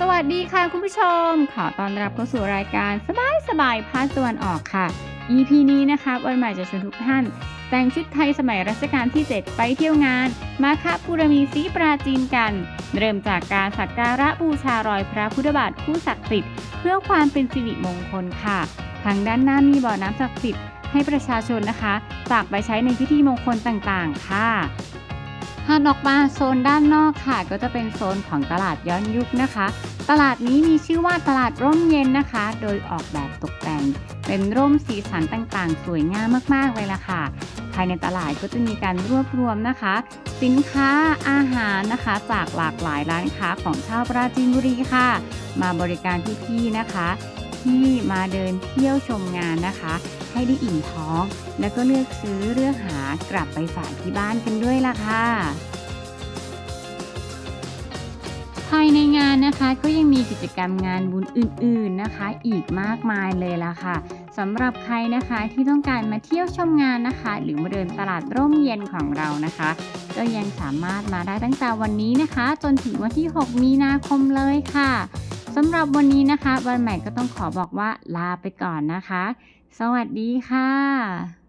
สวัสดีค่ะคุณผู้ชม ขอต้อนรับเข้าสู่รายการสบายสบายๆภาคตวันออกค่ะ EP นี้นะคะวันใหม่จะชวนทุกท่าน แต่งชุดไทยสมัยรัชกาลที่ 7 ไปเที่ยวงาน มาคะบูรมีสีปราจีนกัน เริ่มจากการสักการะบูชารอยพระพุทธบาทผู้ศักดิ์สิทธิ์เพื่อความเป็นสิริมงคลค่ะ ทางด้านหน้ามีบ่อน้ำศักดิ์สิทธิ์ให้ประชาชนนะคะฝากไปใช้ในพิธีมงคลต่างๆ ค่ะ หากออกมาโซนด้านนอกค่ะ ก็จะเป็นโซนของตลาดย้อนยุคนะคะ ตลาดนี้มีชื่อว่าตลาดร่มเย็นนะคะ โดยออกแบบตกแต่ง เป็นร่มสีสันต่างๆ สวยงามมากๆเลยล่ะค่ะ ภายในตลาดก็จะมีการรวบรวมนะคะ สินค้าอาหารนะคะ จากหลากหลายร้านค้าของชาวปราจีนบุรีค่ะ มาบริการพี่ๆนะคะ ที่มาเดินเที่ยวชมงานนะคะ ให้ได้อิ่มท้อง แล้วก็เลือกซื้อเลือกหากลับไปฝากที่บ้านกันด้วยล่ะค่ะภายในงานนะคะก็ยังมีกิจกรรมงานบุญอื่นๆนะคะ อีกมากมายเลยล่ะค่ะสำหรับใครนะคะที่ต้องการมาเที่ยวชมงานนะคะ หรือมาเดินตลาดร่มเย็นของเรานะคะ ก็ยังสามารถมาได้ตั้งแต่วันนี้นะคะ จนถึงวันที่ 6 มีนาคมเลยค่ะ สำหรับวันนี้นะคะ วันใหม่ก็ต้องขอบอกว่าลาไปก่อนนะคะ สวัสดีค่ะ